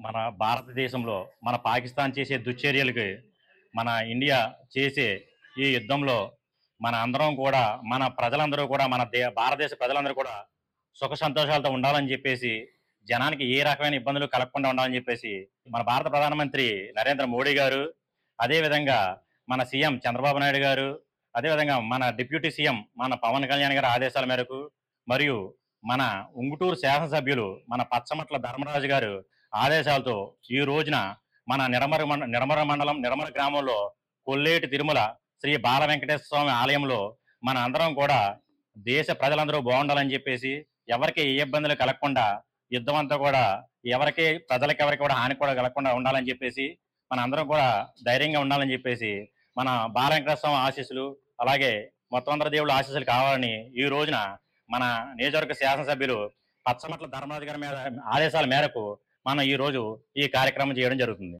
మన భారతదేశంలో మన పాకిస్తాన్ చేసే దుశ్చర్యలకి మన ఇండియా చేసే ఈ యుద్ధంలో మన అందరం కూడా మన ప్రజలందరూ కూడా మన దే భారతదేశ ప్రజలందరూ కూడా సుఖ సంతోషాలతో ఉండాలని చెప్పేసి జనానికి ఏ రకమైన ఇబ్బందులు కలగకుండా ఉండాలని చెప్పేసి మన భారత ప్రధానమంత్రి నరేంద్ర మోడీ గారు అదేవిధంగా మన సీఎం చంద్రబాబు నాయుడు గారు అదేవిధంగా మన డిప్యూటీ సీఎం మన పవన్ కళ్యాణ్ గారి ఆదేశాల మేరకు మరియు మన ఉంగుటూరు శాసనసభ్యులు మన పచ్చమట్ల ధర్మరాజు గారు ఆదేశాలతో ఈ రోజున మన నిరమర మండ- మండలం నిరమర గ్రామంలో కొల్లేటి తిరుమల శ్రీ బాల వెంకటేశ్వర స్వామి ఆలయంలో మన అందరం కూడా దేశ ప్రజలందరూ బాగుండాలని చెప్పేసి ఎవరికి ఏ ఇబ్బందులు కలగకుండా యుద్ధం అంతా కూడా ఎవరికి ప్రజలకి ఎవరికి కూడా హాని కూడా కలగకుండా ఉండాలని చెప్పేసి మన అందరం కూడా ధైర్యంగా ఉండాలని చెప్పేసి మన బాల వెంకటేశ్వర స్వామి ఆశీస్సులు అలాగే మొత్తం అందరి దేవుళ్ళ ఆశీస్సులు కావాలని ఈ రోజున మన నియోజకవర్గ శాసనసభ్యులు పచ్చమట్ల ధర్మరాజు గారి మీద ఆదేశాల మేరకు మనం ఈ రోజు ఈ కార్యక్రమం చేయడం జరుగుతుంది.